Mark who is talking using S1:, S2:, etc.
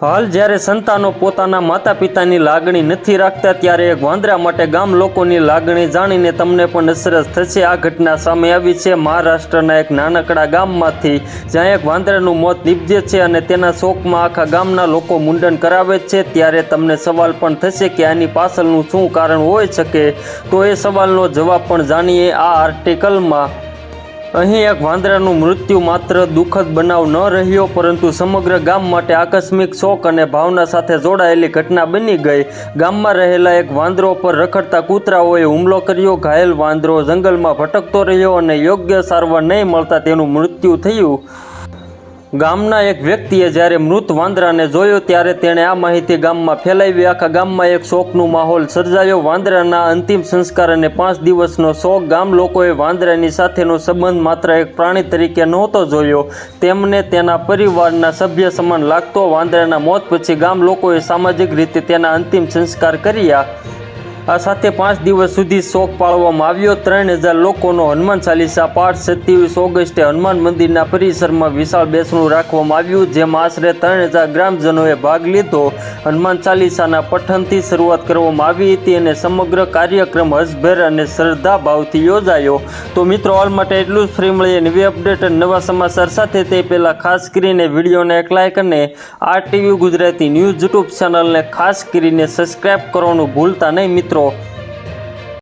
S1: હાલ જ્યારે સંતાનો પોતાના માતા પિતાની લાગણી નથી રાખતા ત્યારે એક વાંદરા માટે ગામ લોકોની લાગણી જાણીને તમને પણ અસરસ થશે. આ ઘટના સામે આવી છે. મહારાષ્ટ્રના એક નાનકડા ગામમાંથી જ્યાં એક વાંદરાનું મોત નીપજે છે અને તેના શોકમાં આખા ગામના લોકો મુંડન કરાવે છે. ત્યારે તમને સવાલ પણ થશે કે આની પાછળનું શું કારણ હોઈ શકે? તો એ સવાલનો જવાબ પણ જાણીએ આ આર્ટિકલમાં. અહીં એક વાંદરાનું મૃત્યુ માત્ર દુઃખદ બનાવ ન રહ્યો, પરંતુ સમગ્ર ગામ માટે આકસ્મિક શોક અને ભાવના સાથે જોડાયેલી ઘટના બની ગઈ. ગામમાં રહેલા એક વાંદરો પર રખડતા કૂતરાઓએ હુમલો કર્યો. ઘાયલ વાંદરો જંગલમાં ભટકતો રહ્યો અને યોગ્ય સારવાર નહીં મળતા તેનું મૃત્યુ થયું. ગામના એક વ્યક્તિએ જ્યારે મૃત વાંદરાને જોયો ત્યારે તેણે આ માહિતી ગામમાં ફેલાવી. આખા ગામમાં એક શોકનું માહોલ સર્જાયો. વાંદરાના અંતિમ સંસ્કાર અને પાંચ દિવસનો શોક ગામ લોકોએ વાંદરાની સાથેનો સંબંધ માત્ર એક પ્રાણી તરીકે નહોતો જોયો. તેમને તેના પરિવારના સભ્ય સમાન લાગતો. વાંદરાના મોત પછી ગામ લોકોએ સામાજિક રીતે તેના અંતિમ સંસ્કાર કર્યા. સાથે પાંચ દિવસ સુધી શોક પાળવામાં આવ્યો. ત્રણ હજાર લોકોનો હનુમાન ચાલીસા પાઠ સત્યાવીસ ઓગસ્ટે હનુમાન મંદિરના પરિસરમાં વિશાળ બેસણું રાખવામાં આવ્યું, જેમાં આશરે ત્રણ હજાર ગ્રામજનોએ ભાગ લીધો. હનુમાન ચાલીસાના પઠનથી શરૂઆત કરવામાં આવી હતી અને સમગ્ર કાર્યક્રમ હસભેર અને શ્રદ્ધાભાવથી યોજાયો. તો મિત્રો હાલ માટે એટલું જ. ફ્રી મળીએ નવી અપડેટ અને નવા સમાચાર સાથે તે પહેલાં ખાસ કરીને વિડીયોને એક લાઇક અને R TV Gujarati news YouTube ચેનલને ખાસ કરીને સબસ્ક્રાઇબ કરવાનું ભૂલતા નહીં મિત્રો